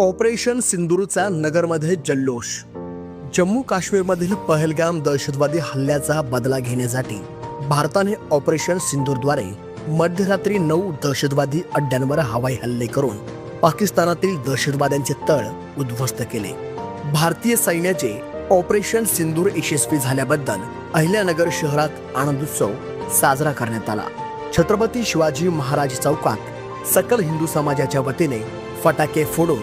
Operation सिंदूरचा नगरमध्ये जल्लोष. जम्मू काश्मीरमधील पहलगाम दहशतवादी हल्ल्याचा बदला घेण्यासाठी भारताने ऑपरेशन सिंदूरद्वारे मध्यरात्री नऊ दहशतवादी अड्ड्यांवर हवाई हल्ले करून पाकिस्तानातील दहशतवाद्यांचे तळ उद्ध्वस्त केले. भारतीय सैन्याचे ऑपरेशन सिंदूर यशस्वी झाल्याबद्दल अहिल्यानगर शहरात आनंदोत्सव साजरा करण्यात आला. छत्रपती शिवाजी महाराज चौकात सकल हिंदू समाजाच्या वतीने फटाके फोडून